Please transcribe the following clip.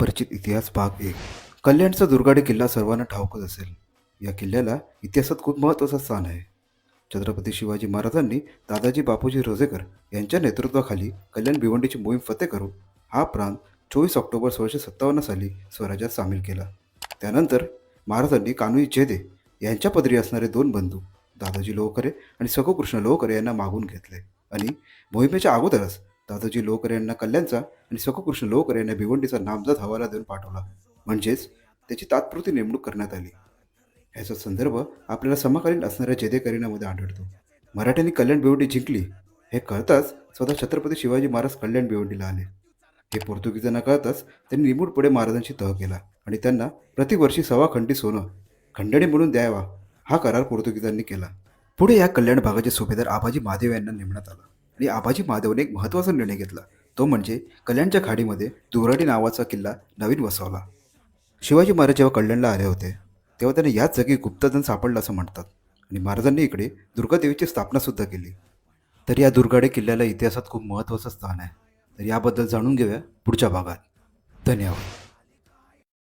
परिचित इतिहास भाग एक. कल्याणचा दुर्गाडे किल्ला सर्वांना ठाऊकच असेल. या किल्ल्याला इतिहासात खूप महत्त्वाचं स्थान आहे. छत्रपती शिवाजी महाराजांनी दादाजी बापूजी रोजेकर यांच्या नेतृत्वाखाली कल्याण भिवंडीची मोहीम फतेह करून हा प्रांत चोवीस ऑक्टोबर सोळाशे सत्तावन्न साली स्वराज्यात सामील केला. त्यानंतर महाराजांनी कानुई जेदे यांच्या पदरी असणारे दोन बंधू दादाजी लोहकरे आणि सखोकृष्ण लोहकरे यांना मागून घेतले आणि मोहिमेच्या अगोदरच दादाजी लोकर यांना कल्याणचा आणि सककृष्ण लोकर यांना भिवंडीचा नामजात हवाला देऊन पाठवला. म्हणजेच त्याची तात्पुरती नेमणूक करण्यात आली. ह्याचा संदर्भ आपल्याला समकालीन असणाऱ्या जेदेकरीणामध्ये आढळतो. मराठ्यांनी कल्याण भिवंडी जिंकली हे कळताच स्वतः छत्रपती शिवाजी महाराज कल्याण भिवंडीला आले. हे पोर्तुगीजांना कळताच त्यांनी निमूटपणे महाराजांशी तह केला आणि त्यांना प्रतिवर्षी सव्वा खंडी सोनं खंडणी म्हणून द्यावा हा करार पोर्तुगीजांनी केला. पुढे या कल्याण भागाचे सुभेदार आबाजी महादेव यांना नेमण्यात आला. आणि आबाजी महादेवने एक महत्त्वाचा निर्णय घेतला. तो म्हणजे कल्याणच्या खाडीमध्ये दुराडी नावाचा किल्ला नवीन वसवला. शिवाजी महाराज जेव्हा कल्याणला आले होते तेव्हा त्यांनी याच जागी गुप्तधन सापडलं असं म्हणतात. आणि महाराजांनी इकडे दुर्गादेवीची स्थापनासुद्धा केली. तर या दुर्गाडे किल्ल्याला इतिहासात खूप महत्त्वाचं स्थान आहे. तर याबद्दल जाणून घेऊया पुढच्या भागात. धन्यवाद.